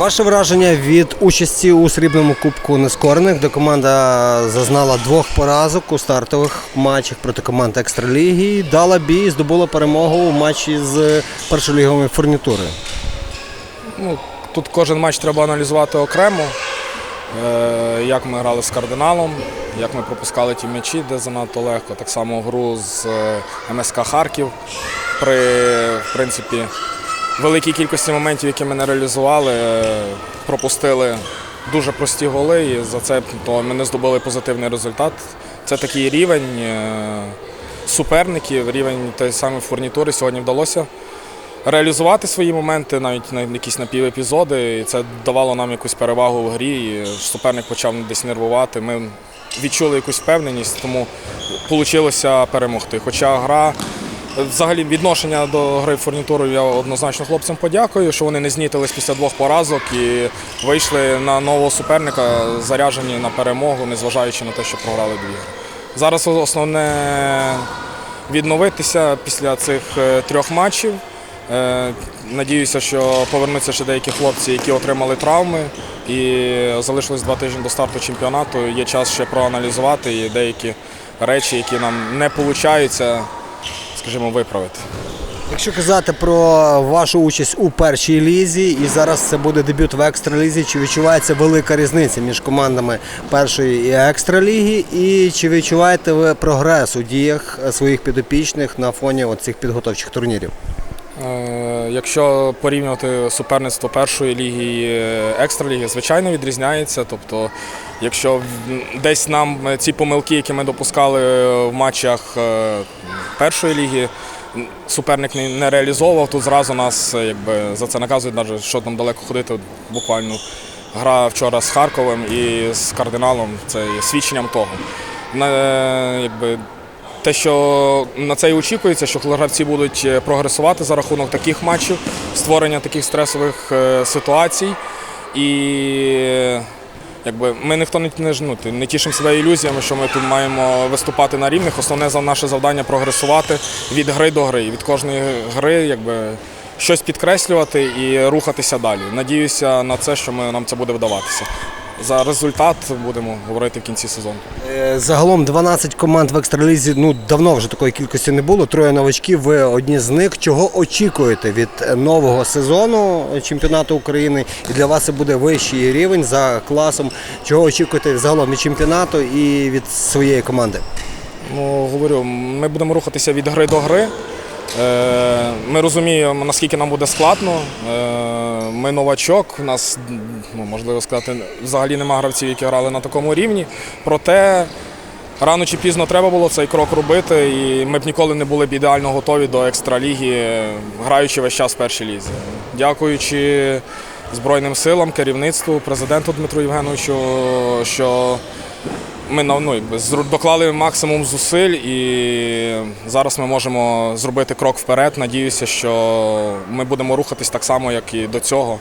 Ваше враження від участі у срібному кубку нескорених, де команда зазнала двох поразок у стартових матчах проти команд екстраліги, дала бій, здобула перемогу у матчі з першолігової фурнітури. Ну, тут кожен матч треба аналізувати окремо. Е, Як ми грали з кардиналом, як ми пропускали ті м'ячі, де занадто легко. Так само гру з е, МСК Харків при в принципі, великій кількості моментів, які ми не реалізували, е, пропустили дуже прості голи, і за це то ми не здобули позитивний результат. Це такий рівень е, суперників, рівень тієї самої фурнітури сьогодні вдалося реалізувати свої моменти, навіть на якісь напівепізоди. І це давало нам якусь перевагу в грі. І суперник почав десь нервувати. Ми відчули якусь впевненість, тому вийшло перемогти. Хоча гра. Взагалі відношення до гри фурнітуру я однозначно хлопцям подякую, що вони не знітились після двох поразок і вийшли на нового суперника, заряджені на перемогу, незважаючи на те, що програли дві. гри. Зараз основне відновитися після цих е, трьох матчів. Е, Надіюся, що повернуться ще деякі хлопці, які отримали травми. І залишилось два тижні до старту чемпіонату. Є час ще проаналізувати і деякі речі, які нам не виходить, скажімо, виправити. Якщо казати про вашу участь у першій лізі, і зараз це буде дебют в екстралізі, чи відчувається велика різниця між командами першої і екстраліги, і чи відчуваєте ви прогрес у діях своїх підопічних на фоні цих підготовчих турнірів? Е, Якщо порівнювати суперництво першої ліги і екстраліги, звичайно, відрізняється. Тобто, якщо десь нам ці помилки, які ми допускали в матчах е, першої ліги, суперник не реалізовував, тут зразу нас е, якби, за це наказують, навіть що там далеко ходити. Буквально гра вчора з Харковим і з кардиналом це є свідченням того. На, якби, те, що на це і очікується, що гравці будуть е, прогресувати за рахунок таких матчів, створення таких стресових е, ситуацій. І е, якби, ми ніхто не, ну, не тішимо себе ілюзіями, що ми тут маємо виступати на рівних. Основне за наше завдання прогресувати від гри до гри. Від кожної гри якби, щось підкреслювати і рухатися далі. Надіюся на це, що ми, нам це буде вдаватися. За результат будемо говорити в кінці сезону. Е, Загалом 12 команд в екстралізі. Ну давно вже такої кількості не було. Троє новачків. Ви одні з них. Чого очікуєте від нового сезону чемпіонату України? І для вас це буде вищий рівень за класом. Чого очікуєте загалом від чемпіонату і від своєї команди? Ну, говорю, ми будемо рухатися від гри до гри. Е, Ми розуміємо, наскільки нам буде складно. Е, Ми новачок, у нас, ну, можливо сказати, взагалі нема гравців, які грали на такому рівні. Проте рано чи пізно треба було цей крок робити, і ми б ніколи не були б ідеально готові до екстраліги, граючи весь час в першій лізі. Дякуючи Збройним силам, керівництву, президенту Дмитру Євгеновичу, що ми ну, якби, доклали максимум зусиль і зараз ми можемо зробити крок вперед. Надіюся, що ми будемо рухатись так само, як і до цього.